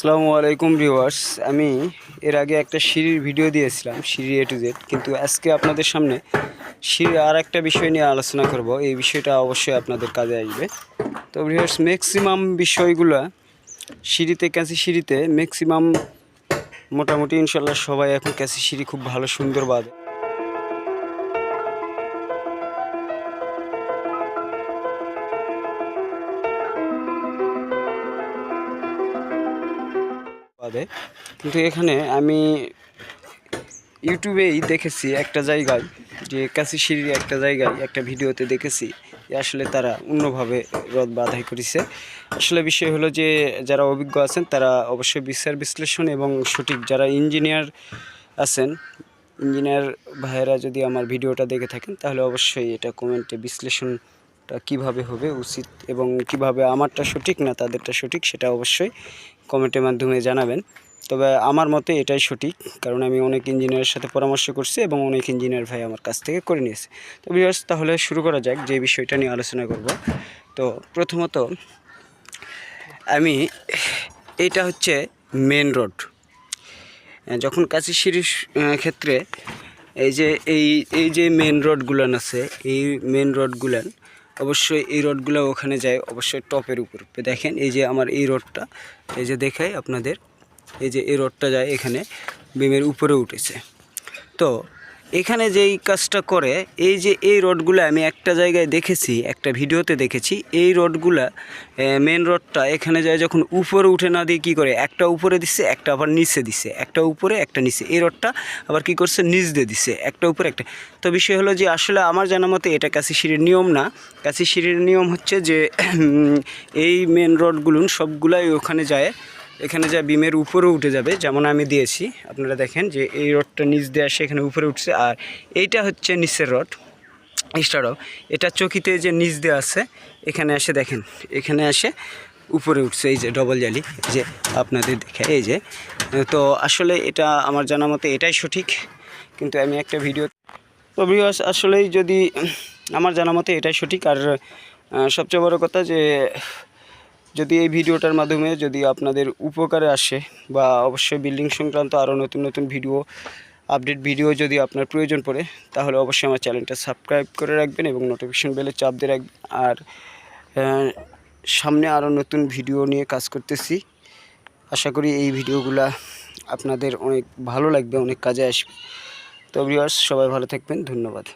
আসসালামু আলাইকুম ভিউয়ার্স। আমি এর আগে একটা সিঁড়ির ভিডিও দিয়েছিলাম, সিঁড়ি এ টু জেড কিন্তু আজকে আপনাদের সামনে সিঁড়ির আর একটা বিষয় নিয়ে আলোচনা করব। এই বিষয়টা অবশ্যই আপনাদের কাজে আসবে। তো ভিউয়ার্স ম্যাক্সিমাম বিষয়গুলো সিঁড়িতে কাছে সিঁড়িতে ম্যাক্সিমাম মোটামুটি ইনশাল্লাহ সবাই এখন কাছে সিঁড়ি খুব ভালো, সুন্দর বাঁধে বাদে কিন্তু এখানে আমি ইউটিউবেই দেখেছি একটা জায়গায়, যে কাশি সিঁড়ির একটা জায়গায় একটা ভিডিওতে দেখেছি আসলে তারা অন্যভাবে রদ বাধাই করেছে। আসলে বিষয় হলো যে, যারা অভিজ্ঞ আছেন তারা অবশ্যই বিচার, বিশ্লেষণ এবং সঠিক যারা ইঞ্জিনিয়ার আছেন ইঞ্জিনিয়ার ভাইয়েরা যদি আমার ভিডিওটা দেখে থাকেন, তাহলে অবশ্যই এটা কমেন্টে বিশ্লেষণটা কীভাবে হবে উচিত এবং কীভাবে আমারটা সঠিক না তাদেরটা সঠিক, সেটা অবশ্যই কমেন্টের মাধ্যমে জানাবেন। তবে আমার মতে এটাই সঠিক, কারণ আমি অনেক ইঞ্জিনিয়ারের সাথে পরামর্শ করছি এবং অনেক ইঞ্জিনিয়ার ভাই আমার কাছ থেকে করে নিয়েছে। তো বিয়ার্স তাহলে শুরু করা যাক, যে বিষয়টা নিয়ে আলোচনা করব। তো প্রথমত, আমি এটা হচ্ছে মেন রোড যখন কাশি সিঁড়ির ক্ষেত্রে এই যে, এই এই যে মেন রোডগুলান আছে, এই মেন রোডগুলান অবশ্যই এই রোডগুলো ওখানে যায়, অবশ্যই টপের উপর। দেখেন এই যে আমার এই রোডটা, এই যে দেখাই আপনাদের, এই যে এই রোডটা যায় এখানে, বিমের উপরে উঠেছে। তো এখানে যেই কাজটা করে, এই যে এই রোডগুলো আমি একটা জায়গায় দেখেছি, একটা ভিডিওতে দেখেছি, এই রোডগুলা মেন রোডটা এখানে যায় যখন উপরে উঠে না দিয়ে কী করে? একটা উপরে দিচ্ছে একটা আবার নিচে দিছে। একটা উপরে, একটা নিচে। এই রোডটা আবার কি করছে? নিচ দিয়ে দিছে। একটা উপরে, একটা। তো বিষয় হলো যে, আসলে আমার জানা মতে এটা কাশি সিঁড়ির নিয়ম না। কাশি সিঁড়ির নিয়ম হচ্ছে যে এই মেন রোডগুলো সবগুলাই ওখানে যায়। এখানে যা বিমের উপরে উঠে যাবে, যেমন আমি দিয়েছি, আপনারা দেখেন যে এই রডটা নিচ দিয়ে আসে, এখানে উপরে উঠছে, আর এইটা হচ্ছে নিচের রড স্টারও এটা চকিতে যে নিচ দিয়ে আছে এখানে এসে দেখেন, এখানে এসে উপরে উঠছে, এই যে ডবল জালি যে আপনাদের দেখে, এই যে। তো আসলে এটা আমার জানা মতে এটাই সঠিক, কিন্তু আমি একটা ভিডিও তো ভিউয়ার্স আসলেই যদি আমার জানা মতে এটাই সঠিক, আর সবচেয়ে বড় কথা যে যদি এই ভিডিওটার মাধ্যমে যদি আপনাদের উপকারে আসে বা অবশ্যই বিল্ডিং সংক্রান্ত আরও নতুন নতুন ভিডিও, আপডেট ভিডিও যদি আপনার প্রয়োজন পড়ে, তাহলে অবশ্যই আমার চ্যানেলটা সাবস্ক্রাইব করে রাখবেন এবং নোটিফিকেশন বেলে চাপ দিয়ে রাখবেন। আর সামনে আরও নতুন ভিডিও নিয়ে কাজ করতেছি। আশা করি এই ভিডিওগুলা আপনাদের অনেক ভালো লাগবে, অনেক কাজে আসবে। তো ভিউয়ার্স সবাই ভালো থাকবেন, ধন্যবাদ।